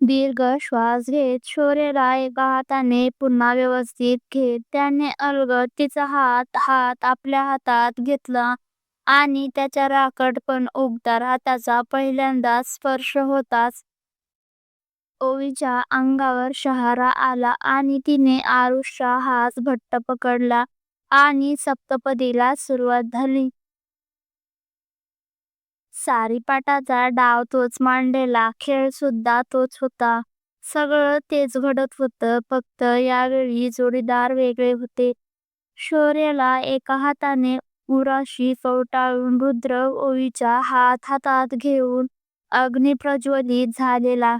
दीर्घ श्वास घेत शौर्यला एका हाताने पुन्हा व्यवस्थित घेत त्याने अलगद तिचा हात हात आपल्या हातात घेतला आणि त्याच्या राखट पण उबदार हाताचा पहिल्यांदाच स्पर्श होताच ओवीच्या अंगावर शहारा आला आणि तिने आरुषचा हात घट्ट पकडला आणि सप्तपदीला सुरुवात झाली. सारीपाटाचा डाव तोच मांडलेला, खेळ सुद्धा तोच होता. सगळं तेच घडत होतं, फक्त यावेळी जोडीदार वेगळे होते. शौर्यला एका हाताने उराशी कवटाळून रुद्र ओळीच्या हात हातात घेऊन अग्निप्रज्वलित झालेला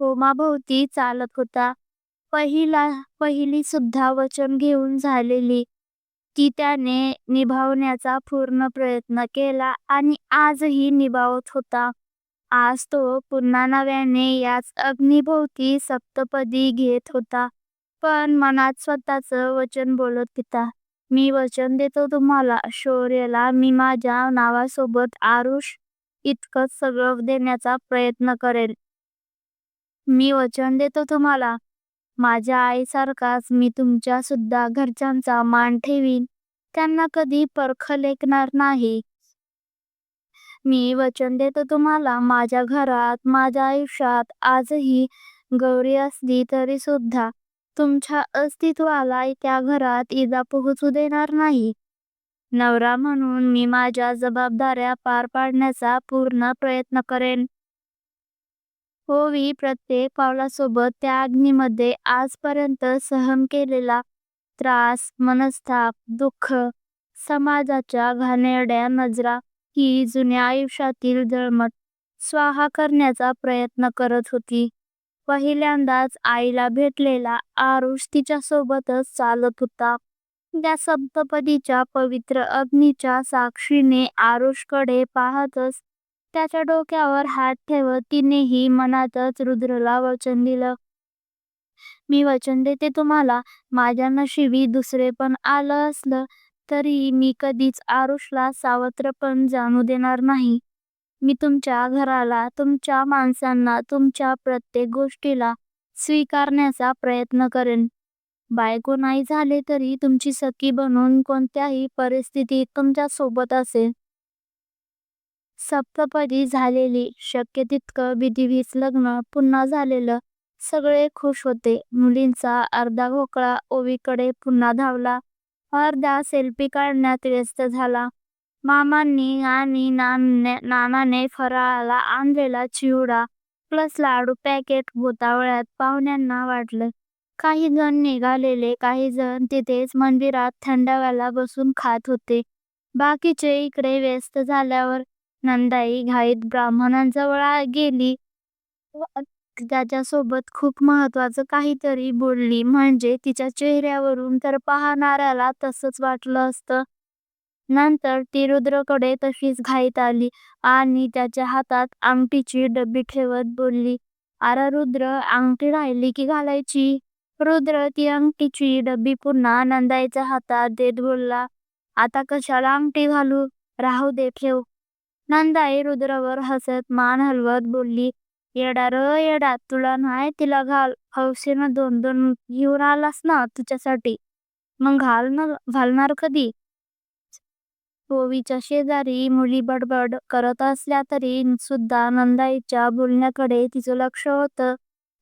होमाभोवती चालत होता. पहिला पहिली सुद्धा वचन घेऊन झालेली, ती त्याने निभावण्याचा पूर्ण प्रयत्न केला आणि आजही निभावत होता. आज तो पुन्हा नव्याने याच अग्नीभोवती सप्तपदी घेत होता, पण मनात स्वतःचं वचन बोलत होता. मी वचन देतो तुम्हाला शौर्यला मी माझ्या नावासोबत आरुष इतकंच सगळं देण्याचा प्रयत्न करेल मी वचन देतो तुम्हाला, माझ्या आईसारखाच मी तुमच्या सुद्धा घरच्यांचा मान ठेवीन, त्यांना कधी परख लेखणार नाही. मी वचन देतो तुम्हाला, माझ्या घरात, माझ्या आयुष्यात आजही गौरी असली तरी सुद्धा तुमच्या अस्तित्वाला त्या घरात इजा पोहोचू देणार नाही. नवरा म्हणून मी माझ्या जबाबदाऱ्या पार पाडण्याचा पूर्ण प्रयत्न करेन. होवी प्रत्येक पावलासोबत त्या अग्नीमध्ये आजपर्यंत सहन केलेला त्रास, मनस्ताप, दुःख, समाजाच्या घाणेरड्या नजरा ही जुन्या आयुष्यातील जळमट स्वाहा करण्याचा प्रयत्न करत होती. पहिल्यांदाच आईला भेटलेला आरुष तिच्यासोबतच चालत होता. त्या सप्तपदीच्या पवित्र अग्नीच्या साक्षीने आरुषकडे पाहतच त्याच्या डोक्यावर हात ठेवत तिनेही मनातच रुद्रला वचन दिलं. मी वचन देते तुम्हाला, माझ्या नशिबी दुसरे पण आलं असलं तरी मी कधीच आरुषला सावत्र पण जाणू देणार नाही. मी तुमच्या घराला, तुमच्या माणसांना, तुमच्या प्रत्येक गोष्टीला स्वीकारण्याचा प्रयत्न करेन. बायको नाही झाले तरी तुमची सखी बनून कोणत्याही परिस्थितीत तुमच्यासोबत असेल सप्तपदी झालेली, शक्य तितकं विधिवत लग्न पुन्हा झालेलं. सगळे खुश होते. मुलींचा अर्धा घोकळा ओवीकडे पुन्हा धावला. अर्धा सेल्फी काढण्यात व्यस्त झाला. मामांनी आणि नानाने फराळाला आणलेला चिवडा प्लस लाडू पॅकेट गोतावळ्यात पाहुण्यांना वाटलं. काही जण निघालेले, काही जण तिथेच मंदिरात थंडाव्याला बसून खात होते. बाकीचे इकडे व्यस्त झाल्यावर नंदाई घाईत ब्राह्मणांजवळ गेली त्याच्यासोबत खूप महत्त्वाचं काहीतरी बोलली. म्हणजे तिच्या चेहऱ्यावरून तर पाहणाऱ्याला तसंच वाटलं असतं. नंतर ती रुद्रकडे तशीच घाईत आली आणि त्याच्या हातात अंगठीची डबी ठेवत बोलली, अरे रुद्र, अंगठी राहिली की घालायची. रुद्र ती अंगठीची डबी पुन्हा नंदाईच्या हातात देत बोलला, आता कशाला अंगठी घालू, राहू दे, ठेव. नंदाई रुद्रवर हसत मान हलवत बोलली, येडा र येडा, तुला नाही तिला घाल. हौसेनं दोन दोन घेऊन आलास ना तुझ्यासाठी, मग घालणार कधी? ओवीच्या शेजारी मुली बडबड करत असल्या तरी सुद्धा नंदाईच्या बोलण्याकडे तिचं लक्ष होतं.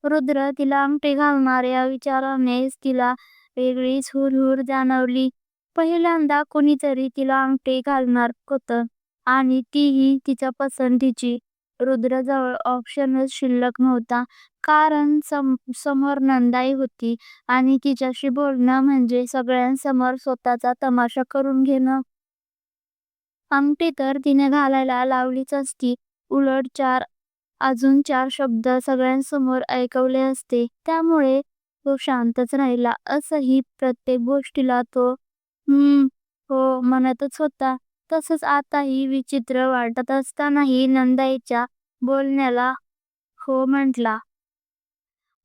रुद्र तिला अंगठी घालणार या विचारानेच तिला वेगळीच हुरहुर जाणवली. पहिल्यांदा कोणीतरी तिला अंगठी घालणार होतं आणि तीही तिच्या पसंतीची. रुद्रजवळ ऑप्शनच शिल्लक नव्हता, कारण समोर नंदाई होती आणि तिच्याशी बोलणं म्हणजे सगळ्यांसमोर स्वतःचा तमाशा करून घेणं. अंगठी तर तिने घालायला लावलीच असती, उलट चार अजून चार शब्द सगळ्यांसमोर ऐकवले असते. त्यामुळे तो शांतच राहिला. असंही प्रत्येक गोष्टीला तो हम्म, हो म्हणतच होता. तसंच आताही विचित्र वाटत असतानाही नंदाईच्या बोलण्याला हो म्हटला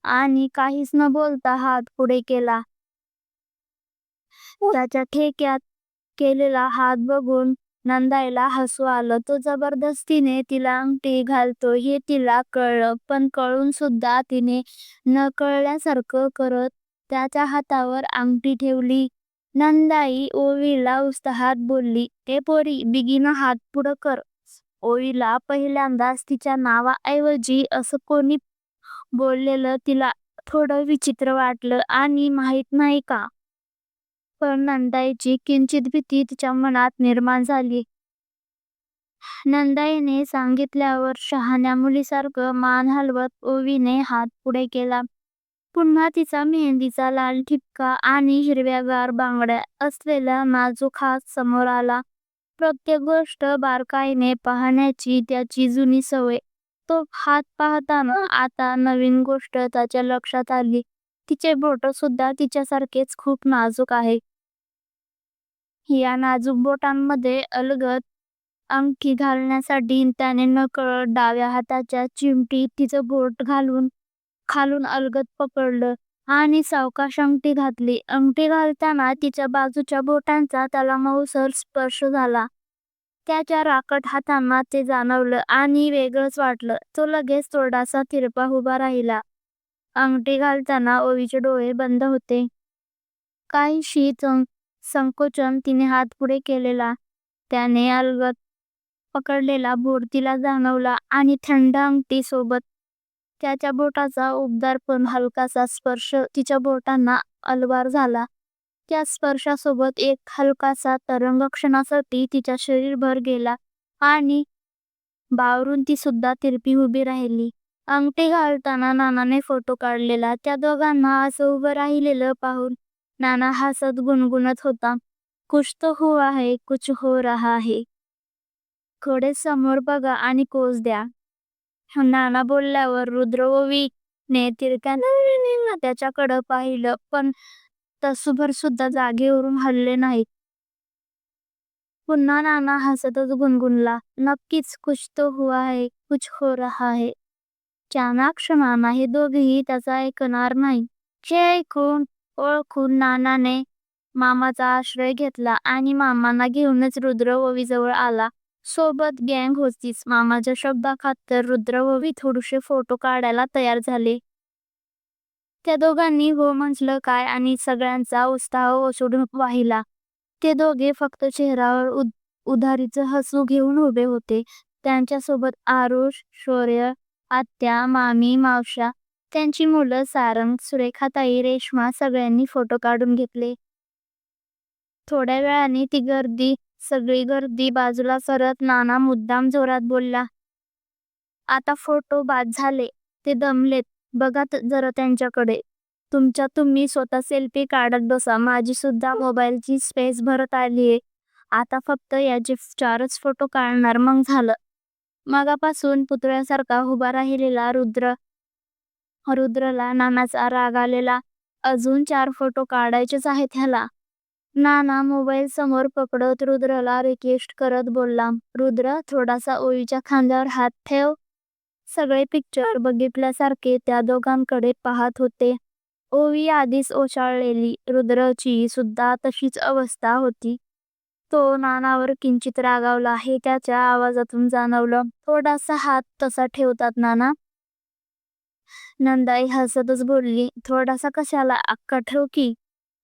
आणि काहीच न बोलता हात पुढे केला. त्याच्या ठेक्यात केलेला हात बघून नंदाईला हसू आलं. तो जबरदस्तीने तिला अंगठी घालतो हे तिला कळलं, पण कळून सुद्धा तिने न कळल्यासारखं करत त्याच्या हातावर अंगठी ठेवली. नंदाई ओवीला उत्साहात बोलली, ए पोरी, बिगीनं हात पुढं कर. ओवीला पहिल्यांदाच तिच्या नावाऐवजी असं कोणी बोललेलं तिला थोडं विचित्र वाटलं आणि माहीत नाही का? पण नंदाईची किंचित भीती तिच्या मनात निर्माण झाली. नंदाईने सांगितल्यावर शहाण्या मुलीसारखं मान हलवत ओवीने हात पुढे केला. पुन्हा तिचा मेहंदीचा लाल ठिपका आणि हिरव्यागार बांगड्या असलेला नाजूक हात समोर आला. प्रत्येक गोष्ट बारकाईने पाहण्याची त्याची जुनी सवय. तो हात पाहताना आता नवीन गोष्ट त्याच्या लक्षात आली. तिचे बोट सुद्धा तिच्यासारखेच खूप नाजूक आहे या नाजूक बोटांमध्ये अलगद अंगठी घालण्यासाठी त्याने नकळत डाव्या हाताच्या चिमटीत तिचं बोट घालून खालून अलगद पकडलं आणि सावकाश अंगठी घातली. अंगठी घालताना तिच्या बाजूच्या बोटांचा त्याला मऊसर स्पर्श झाला. त्याच्या राकट हातांना ते जाणवलं आणि वेगळंच वाटलं. तो लगेच थोडासा तिरपा उभा राहिला. अंगठी घालताना ओवीचे डोळे बंद होते. काहीशी संकोचन तिने हात पुढे केलेला. त्याने अलगद पकडलेला बोर्तीला तिला जाणवला आणि थंड अंगठीसोबत त्याच्या बोटाचा उबदार पण हलकासा स्पर्श तिच्या बोटांना अलवार झाला. त्या स्पर्शासोबत एक हलकासा तरंग क्षणासाठी तिच्या शरीरभर गेला आणि बावरून ती सुद्धा तिरपी उभी राहिली. अंगठी घालताना नानाने फोटो काढलेला त्या दोघांना असं उभं राहिलेलं पाहून नाना हसत गुणगुणत होता, कुछ तो हो हुआ है, कुछ हो रहा है. थोडे समोर बघा आणि कोस द्या. नाना बोलल्यावर रुद्र ने तिरक्यानं त्याच्याकडं पाहिलं, पण तासभर सुद्धा जागेवरून हलले नाहीत. पुन्हा नाना हसतच गुणगुणला, नक्कीच कुछ तो हुआ है, कुछ हो रहा है. चाणाक्ष नाना हे दोघेही त्याचं ऐकणार नाहीत. हे ऐकून ओळखून नानाने मामाचा आश्रय घेतला आणि मामांना घेऊनच रुद्र जवळ आला. सोबत गँग होतीच. मामाच्या शब्दाखातर रुद्र ओवी थोडेसे फोटो काढायला तयार झाले. त्या दोघांनी हो म्हटलं काय आणि सगळ्यांचा उत्साह ओसडून वाहिला. ते दोघे फक्त चेहऱ्यावर उधारीचं हसू घेऊन उभे होते. त्यांच्यासोबत आरुष, शौर्य, आत्या, मामी, मावश्या, त्यांची मुलं सारंग, सुरेखाताई, रेश्मा सगळ्यांनी फोटो काढून घेतले. थोड्या वेळाने ती गर्दी सगळी गर्दी बाजूला सरत नाना मुद्दाम जोरात बोलला, आता फोटो बाद झाले. ते दमलेत. बघा जरा त्यांच्याकडे. तुमच्या तुम्ही स्वतः सेल्फी काढत बसा. माझी सुद्धा मोबाईलची स्पेस भरत आलीये. आता फक्त याचे चारच फोटो काढणार मग झालं. मगापासून पुतळ्यासारखा उभा राहिलेला रुद्र रुद्रला नानाचा राग आलेला. अजून चार फोटो काढायचेच आहेत ह्याला. नाना मोबाईल समोर पकडत रुद्रला रिक्वेस्ट करत बोलला, रुद्र, थोडासा ओवीच्या खांद्यावर हात ठेव. सगळे पिक्चर बघितल्यासारखे त्या दोघांकडे पाहत होते. ओवी आधीच ओशाळलेली. रुद्रची सुद्धा तशीच अवस्था होती. तो नानावर किंचित रागावला हे त्याच्या आवाजातून जाणवलं. थोडासा हात तसा ठेवतात नाना? नंदाई हसतच बोलली, थोडासा कशाला, अख्खा ठेव की.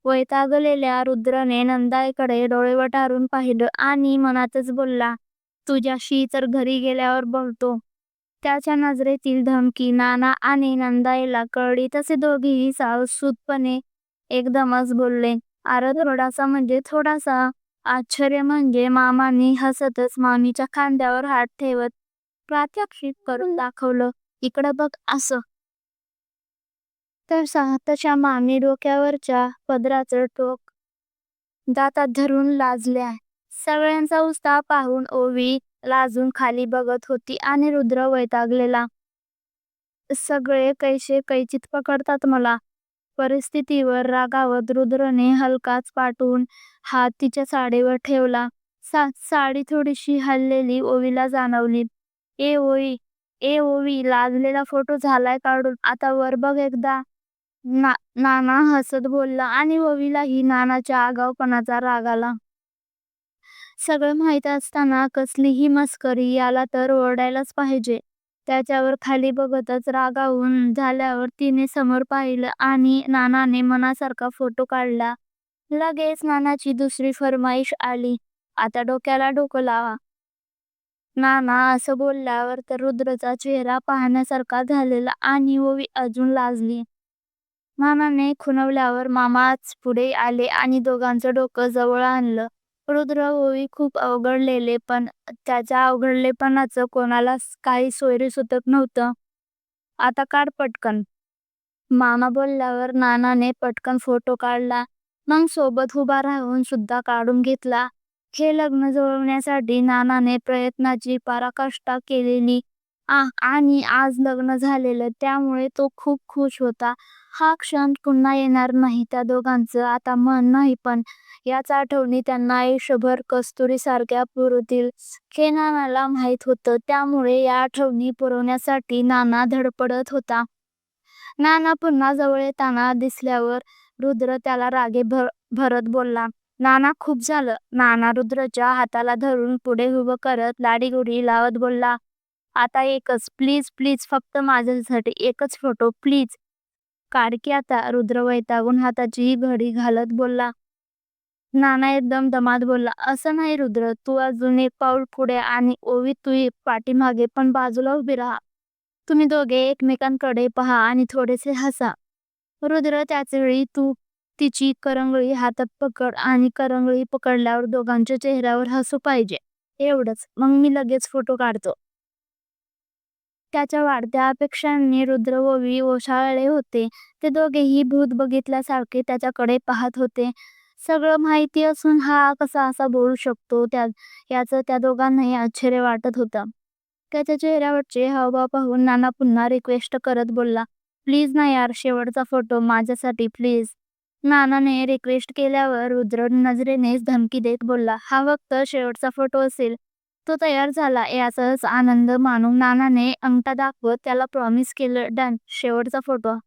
वैतागलेल्या रुद्रने नंदाईकडे डोळे वटारून पाहिलं आणि मनातच बोलला, तुझ्याशी तर घरी गेल्यावर बोलतो. त्याच्या नजरेतील धमकी नाना आणि नंदाईला कळली तसे दोघेही सावसूतपणे एकदमच बोलले, अरे थोडासा म्हणजे थोडासा? आश्चर्य म्हणजे मामाने हसतच मामीच्या खांद्यावर हात ठेवत प्रात्यक्षिक करून दाखवलं, इकडं बघ असं. तशा मामी डोक्यावरच्या पदराचं टोक दातात धरून लाजल्या. सगळ्यांचा उत्साह पाहून ओवी लाजून खाली बघत होती आणि रुद्र वैतागलेला. सगळे कैसे कैचित पकडतात मला. परिस्थितीवर रागावत रुद्रने हलकाच पाठवून हात तिच्या साडीवर ठेवला. सा साडी थोडीशी हललेली ओवीला जाणवली. ए ओवी, ए ओवी, लाजलेला फोटो झालाय काढून. आता वर बघ एकदा. नाना हसत बोलला आणि ववीलाही नानाच्या आगाऊपणाचा राग आला. सगळं माहीत असताना कसलीही मस्करी याला तर ओरडायलाच पाहिजे. त्याच्यावर खाली बघतच रागावून झाल्यावर तिने समोर पाहिलं आणि नानाने मनासारखा फोटो काढला. लगेच नानाची दुसरी फरमाईश आली. आता डोक्याला डोकं लावा. नाना असं बोलल्यावर तर रुद्रचा चेहरा पाहण्यासारखा झालेला आणि ववी अजून लाजली. मामाने खुणवल्यावर मामाच पुढे आले आणि दोघांचं डोकं जवळ आणलं. रुद्र ओवी खूप अवघडलेले पण त्याच्या अवघडलेपणाचं कोणालाच काही सोयरीसुतक नव्हतं. आता काढ पटकन. मामा बोलल्यावर नानाने पटकन फोटो काढला. मग सोबत उभा राहून सुद्धा काढून घेतला. हे लग्न जुळवण्यासाठी नानाने प्रयत्नाची पराकाष्ठा केलेली. आणि आज लग्न झालेलं त्यामुळे तो खूप खुश होता. हा क्षण पुन्हा येणार नाही त्या दोघांचं. आता मन नाही पण याच आठवणी त्यांना आयुष्यभर कस्तुरी सारख्या पुरतील. हे नानाला माहीत होतं त्यामुळे या आठवणी पुरवण्यासाठी नाना धडपडत होता. नाना पुन्हा जवळ येताना दिसल्यावर रुद्र त्याला रागे भर भरत बोलला नाना खूप झालं. नाना रुद्रच्या हाताला धरून पुढे उभं करत लाडीगुडी लावत बोलला आता एकच प्लीज प्लीज फक्त माझ्यासाठी एकच फोटो प्लीज. काढकी आता रुद्र वैतागून हाताची घडी घालत बोलला. नाना एकदम दमात बोलला असं नाही रुद्र तू अजून एक पाऊल पुढे आणि ओवी तुही पाठीमागे पण बाजूला उभी राहा. तुम्ही दोघे एकमेकांकडे पहा आणि थोडेसे हसा. रुद्र त्याच वेळी तू तिची करंगळी हातात पकड आणि करंगळी पकडल्यावर दोघांच्या चेहऱ्यावर हसू पाहिजे. एवढंच. मग मी लगेच फोटो काढतो. त्याच्या वाढत्या अपेक्षांनी रुद्र ओवी ओशाळले होते. ते दोघेही भूत बघितल्यासारखे त्याच्याकडे पाहत होते. सगळं माहिती असून हा कसा असा बोलू शकतो त्या याचं त्या दोघांनाही आश्चर्य वाटत होतं. त्याच्या चेहऱ्यावरचे हावभाव पाहून नाना पुन्हा रिक्वेस्ट करत बोलला प्लीज ना यार शेवटचा फोटो माझ्यासाठी प्लीज नानाने रिक्वेस्ट केल्यावर रुद्र नजरेनेच धमकी देत बोलला हा फक्त शेवटचा फोटो असेल. तो तयार झाला. याचाच आनंद मानून नानाने अंगठा दाखवत त्याला प्रॉमिस केलं डन शेवटचा फोटो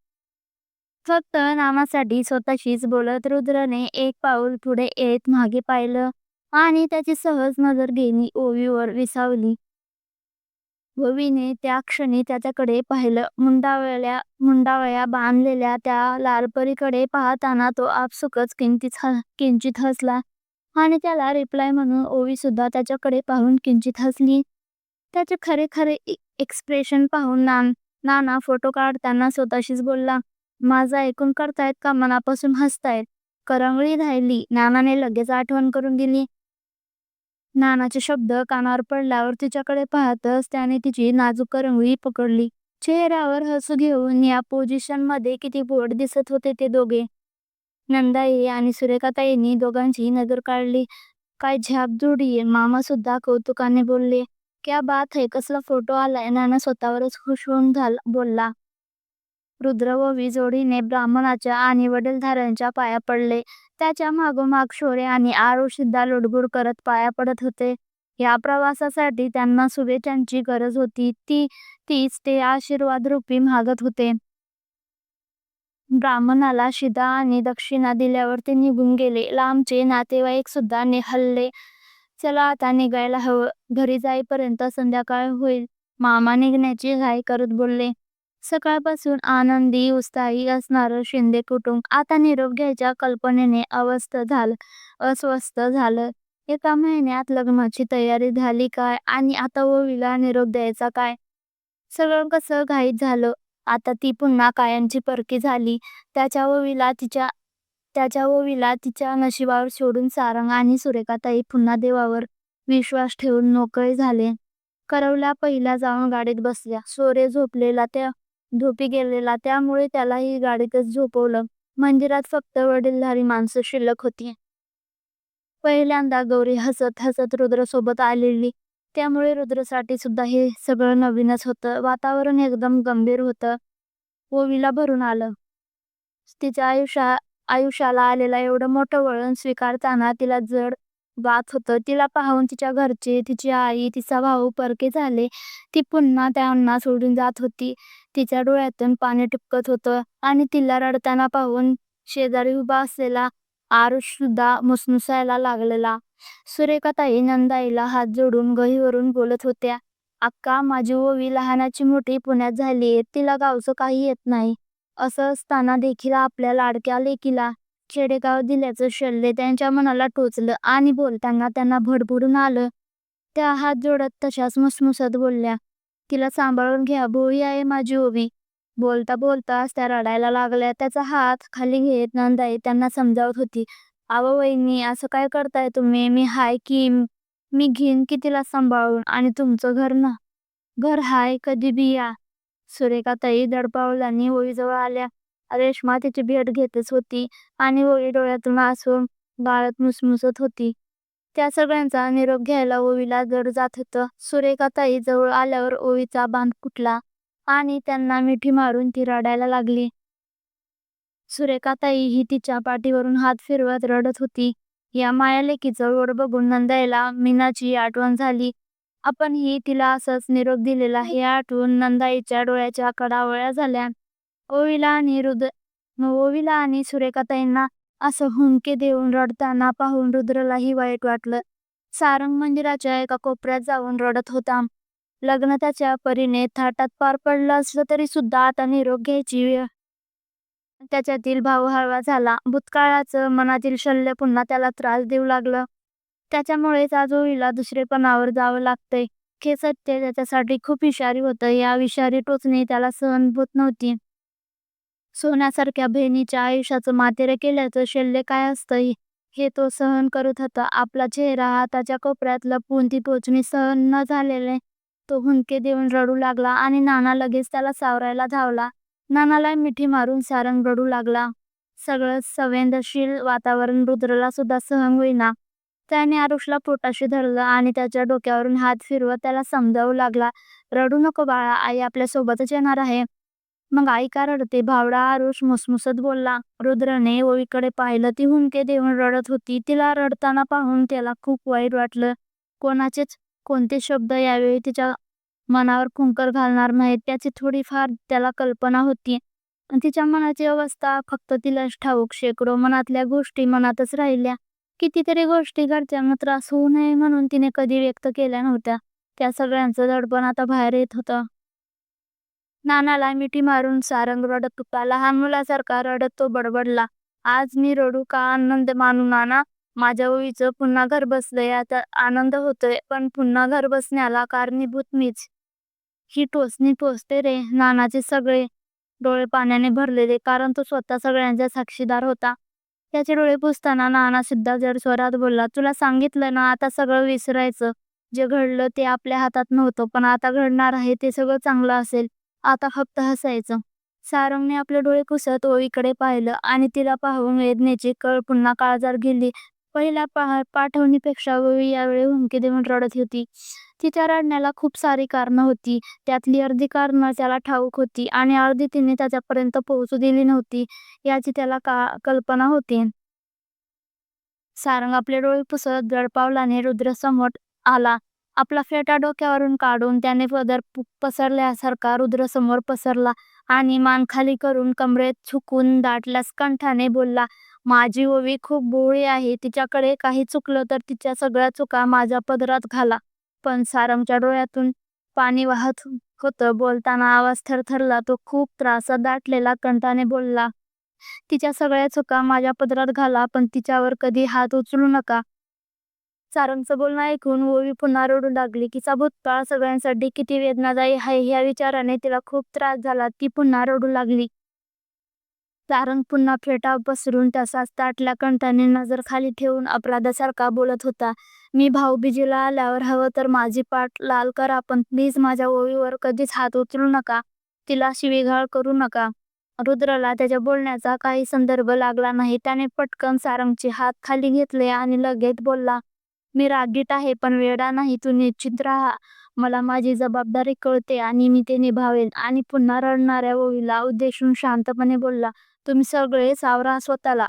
फक्त नानासाठी स्वतःशीच बोलत रुद्रने एक पाऊल पुढे येत मागे पाहिलं आणि त्याची सहज नजर घेणी ओवीवर विसावली. ओवीने त्या क्षणी त्याच्याकडे पाहिलं. मुंडावळ्या मुंडावळ्या बांधलेल्या त्या लालपरीकडे पाहताना तो आपसुकच किंचित किंचित हसला. आणि त्याला रिप्लाय म्हणून ओवी सुद्धा त्याच्याकडे पाहून किंचित हसली. त्याचे खरे खरे एक्सप्रेशन पाहून नान नाना फोटो काढताना स्वतःशीच बोलला माझा ऐकून करतायत का मनापासून हसतायत? करंगळी राहिली. नानाने लगेच आठवण करून दिली. नानाचे शब्द कानावर पडल्यावर तिच्याकडे पाहतच त्याने तिची नाजूक करंगळी पकडली. चेहऱ्यावर हसू घेऊन या पोझिशनमध्ये किती बोट दिसत होते ते दोघे. नंदाई आणि सुरेखाताईंनी दोघांची नजर काढली. काय झ्याप जोडी मामा सुद्धा कौतुकाने बोलले क्या बात है कसला फोटो आलाय? नाना स्वतःवरच खुश होऊन झाला बोलला. रुद्र व जोडीने ब्राह्मणाच्या आणि वडीलधाऱ्यांच्या पाया पडले. त्याच्या मागोमाग शोरे आणि आरू सुद्धा लुडबुड करत पाया पडत होते. या प्रवासासाठी त्यांना शुभेच्छांची गरज होती. ती तीच ते आशीर्वाद रूपी मागत होते. ब्राह्मणाला शिदा आणि दक्षिणा दिल्यावर ते निघून गेले. लांबचे नातेवाईक सुद्धा हल्ले चला आता निघायला हवं. घरी जाईपर्यंत संध्याकाळ होईल. मामा निघण्याची घाई करत बोलले. सकाळपासून आनंदी उत्साही असणारं शिंदे कुटुंब आता निरोप घ्यायच्या कल्पनेने अवस्थ झालं. अस्वस्थ झालं. एका महिन्यात लग्नाची तयारी झाली काय? आणि आता ओवीला निरोप द्यायचा काय? सगळं कसं घाईत झालं? आता ती पुन्हा कायमची परकी झाली. त्याच्या ओवीला तिच्या त्याच्या ओवीला तिच्या नशिबावर सोडून सारंग आणि सुरेखाताई पुन्हा देवावर विश्वास ठेवून नोकळे झाले. करवल्या पहिल्या जाऊन गाडीत बसल्या. सोरे झोपलेला त्या झोपी गेलेला त्यामुळे त्यालाही गाडीतच झोपवलं. मंदिरात फक्त वडीलधारी माणसं शिल्लक होती. पहिल्यांदा गौरी हसत हसत रुद्र सोबत आलेली. त्यामुळे रुद्रसाठी सुद्धा हे सगळं नवीनच होतं. वातावरण एकदम गंभीर होतं. ओवीला भरून आलं. तिच्या आयुष्या आयुष्याला आलेला एवढं मोठं वळण स्वीकारताना तिला जड वात होतं. तिला पाहून तिच्या घरचे तिची आई तिचा भाऊ परके झाले. ती पुन्हा त्यांना सोडून जात होती. तिच्या डोळ्यातून पाणी टिपकत होतं आणि तिला रडताना पाहून शेजारी उभा असलेला आरुष सुद्धा मुसमुसायला लागलेला सुरेखाताई नंदाईला हात जोडून गहीवरून बोलत होत्या. अक्का, माझी ओवी लहानाची मोठी पुण्यात झालीये. तिला गावचं काही येत नाही. असं असताना देखील आपल्या लाडक्या लेकीला खेडेगाव दिल्याचं शल्य त्यांच्या मनाला टोचलं आणि बोलताना त्यांना भडभडून आलं. त्या हात जोडत तशाच मुसमुसत बोलल्या, तिला सांभाळून घ्या. भोळी आहे माझी ओवी. बोलता बोलताच त्या रडायला लागल्या. त्याचा हात खाली घेत नंदाई त्यांना समजावत होती. अहो वहिनी, असं काय करताय तुम्ही? मी हाय की. मी घेईन की तिला सांभाळून. आणि तुमचं घर ना? घर हाय, कधी बी या. सुरेखाताई धडपावलांनी ओळीजवळ आल्या. रेश्मा तिची भेट घेतच होती आणि ओवी डोळ्यातून आसू गाळत मुसमुसत होती. त्या सगळ्यांचा निरोप घ्यायला ओवीला जड जात होतं. सुरेखाताई जवळ आल्यावर ओवीचा बांध फुटला आणि त्यांना मिठी मारून ती रडायला लागली. सुरेखाताई ही तिच्या पाठीवरून हात फिरवत रडत होती. या मायालेकीचं ओढ बघून नंदाईला मीनाची आठवण झाली. आपणही तिला असंच निरोप दिलेला हे आठवून नंदाईच्या डोळ्याच्या कडावळ्या झाल्या. ओवीला आणि रुद्र ओवीला आणि सुरेखाताईंना असं हुंके देऊन रडताना पाहून रुद्रलाही वाईट वाटलं. सारंग मंदिराच्या एका कोपऱ्यात जाऊन रडत होता. लग्न त्याच्या परीने थाटात पार पडलं असलं तरी सुद्धा आता निरोप घ्यायची वेळ त्याच्यातील भाव हळवा झाला. भूतकाळाचं मनातील शल्य पुन्हा त्याला त्रास देऊ लागलं. त्याच्यामुळेच आज ओवीला दुसरेपणावर जावं लागतंय हे सत्य त्याच्यासाठी खूप विषारी होतं. या विषारी टोचणी त्याला सहन होत नव्हती. सोन्यासारख्या बहिणीच्या आयुष्याचं मातेरे केल्याचं शल्य काय असतं हे तो सहन करत होता. आपला चेहरा हाताच्या कोपऱ्यात लपवून ती टोचणी सहन न झालेले तो हुंदके देऊन रडू लागला आणि नाना लगेच त्याला सावरायला धावला. नानाला मिठी मारून सारंग रडू लागला. सगळं संवेदनशील वातावरण रुद्रला सुद्धा सहन होईना. त्याने आरुषला पोटाशी धरलं आणि त्याच्या डोक्यावरून हात फिरवत त्याला समजावू लागला. रडू नको बाळा, आई आपल्या सोबतच येणार आहे. मग आई का रडते? भावडा आरुष मुसमुसत बोलला. रुद्रने ओवीकडे पाहिलं. ती हुंदके देऊन रडत होती. तिला रडताना पाहून त्याला खूप वाईट वाटलं. कोणाचेच कोणते शब्द यावेळी तिच्या मनावर कुंकर घालणार नाहीत याची थोडीफार त्याला कल्पना होती. तिच्या मनाची अवस्था फक्त तिलाच ठाऊक. शेकडो मनातल्या गोष्टी मनातच राहिल्या. कितीतरी गोष्टी घरच्यांना त्रास होऊ नये म्हणून तिने कधी व्यक्त केल्या नव्हत्या. त्या सगळ्यांचं दडपण आता बाहेर येत होतं. नानाला मिठी मारून सारंग रडत होता. लहान मुलासारखा रडत तो बडबडला. आज मी रडू का आनंद मानू नाना? माझ्या ओळीचं पुन्हा घर बसलंय आता आनंद होतोय. पण पुन्हा घर बसण्याला कारणीभूत मीच. ही टोचणी टोचते रे. नानाचे सगळे डोळे पाण्याने भरलेले. कारण तो स्वतः सगळ्यांचा साक्षीदार होता. त्याचे डोळे पुसताना नाना सुद्धा जड स्वरात बोलला. तुला सांगितलं ना, आता सगळं विसरायचं. जे घडलं ते आपल्या हातात नव्हतं. पण आता घडणार आहे ते सगळं चांगलं असेल. आता फक्त हसायचं. सारंगने आपले डोळे पुसत ओळीकडे पाहिलं आणि तिला पाहून वेदनेची कळ पुन्हा काळजार गेली. पहिल्या पाठवणीपेक्षा ओवी यावेळी हुंदके देऊन रडत होती. तिच्या रडण्याला खूप सारी कारणं होती. त्यातली अर्धी कारणं त्याला ठाऊक होती आणि अर्धी तिने त्याच्यापर्यंत पोहोचू दिली नव्हती याची त्याला का कल्पना होती. सारंग आपले डोळे पुसत दडपावलाने रुद्र समोर आला. आपला फेटा डोक्यावरून काढून त्याने पदर पसरल्यासारखा रुद्र समोर पसरला आणि मान खाली करून कमरेत झुकून दाटल्यास कंठाने बोलला, माझी ओवी खूप भोळी आहे. तिच्याकडे काही चुकलं तर तिच्या सगळ्या चुका माझ्या पदरात घाला. पण सारंगच्या डोळ्यातून पाणी वाहत होतं. बोलताना आवाज थरथरला. तो खूप त्रासात दाटलेला कंठाने बोलला, तिच्या सगळ्या चुका माझ्या पदरात घाला. पण तिच्यावर कधी हात उचलू नका. सारंगचं बोलणं ऐकून ओवी पुन्हा रडू लागली. तिचा भूतकाळ सगळ्यांसाठी किती वेदनादायी आहे ह्या विचाराने तिला खूप त्रास झाला. ती पुन्हा रडू लागली. सारंग पुन्हा फेटा पसरून तसाच ताटल्या कंठाने नजर खाली ठेवून अपराधासारखा बोलत होता. मी भाऊबीजेला आल्यावर हवं तर माझी पाठ लाल करा. पण प्लीज माझ्या ओवीवर कधीच हात उचलू नका. तिला शिवीगाळ करू नका. रुद्रला त्याच्या बोलण्याचा काही संदर्भ लागला नाही. त्याने पटकन सारंगचे हात खाली घेतले आणि लगेच बोलला, मी रागीट आहे पण वेडा नाही. तू निश्चिंत राहा. मला माझी जबाबदारी कळते आणि मी ते निभावेन. आणि पुन्हा रडणाऱ्या ओवीला उद्देशून शांतपणे बोलला, तुम्ही सगळे सावरा स्वतःला.